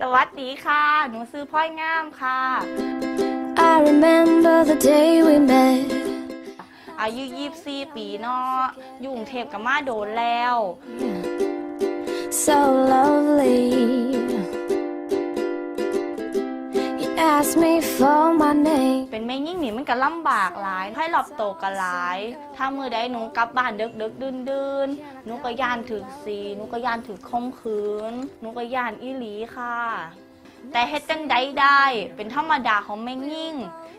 สวัสดีค่ะ หนูซื้อพ่อยงามค่ะ I remember the day we met. อายุ24ปีเนาะอยู่กรุงเทพกับมาโดนแล้ว So lovely. Ask me for my name. เป็นแม่ยิ่งนี่มันก็ลำบากหลายให้หลอบโตก็หลาย ถ้ามือใดหนูกลับบ้านเดึกดึกดื่นดื่นหนูก็ย่านถึกสีหนูก็ย่านถึกคมคืนหนูก็ย่านอีหลีค่ะ แต่เฮ็ดจังใดได้ เป็นธรรมดาของแม่ยิ่ง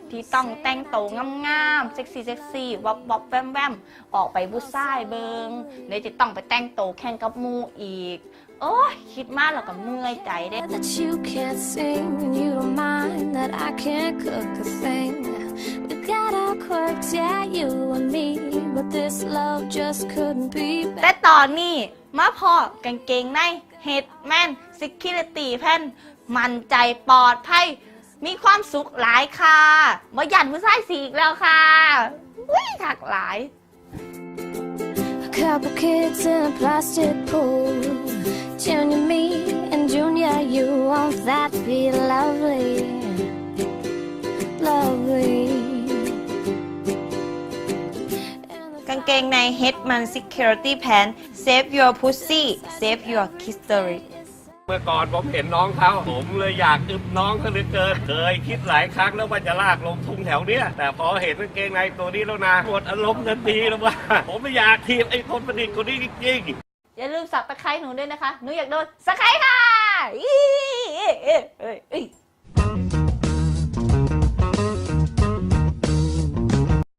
ที่ต้องแต่งโตวงามๆเซ็กซี่เซ็กซี่วับวับแวมแวมออกไปบุษายเบิงเดี๋ยวจะต้องไปแต่งโตวแข่งกับหมูอีก โอ้ยคิดมากแล้วก็เมื่อยใจเด้ That you can't sing and you don't mind that I can't cook a thing. We got our quirks, yeah, you and me. But this love just couldn't be แต่ better. ตอนนี้มาพอกางเกงใน เฮดแมนซิคิลิตี้แพนมั่นใจปลอดภัยมีความสุขหลายค่ะมาหยันผู้ชายสีอีกแล้วค่ะวิ่งถักหลาย A couple kids in a plastic pool. Junior me and Junior you. Won't that be? Lovely. เกงใน Hetman Security Pants Save Your Pussy Save Your History เมื่อก่อนผมเห็นน้องเขาผมเลยอยากอึบน้องเขาเหลือเกินเคยคิดหลายครั้งแล้วว่าจะลากลงทุ่งแถวเนี้ย แต่พอเห็นกางเกงในตัวนี้แล้วนะหมดอารมณ์ทันทีแล้วว่า ผมไม่อยากทีบไอ้คนประดิษฐ์คนนี้จริงๆอย่าลืมสับตะไคร้หนูด้วยนะคะ หนูอยากโดนสไคร้ค่ะ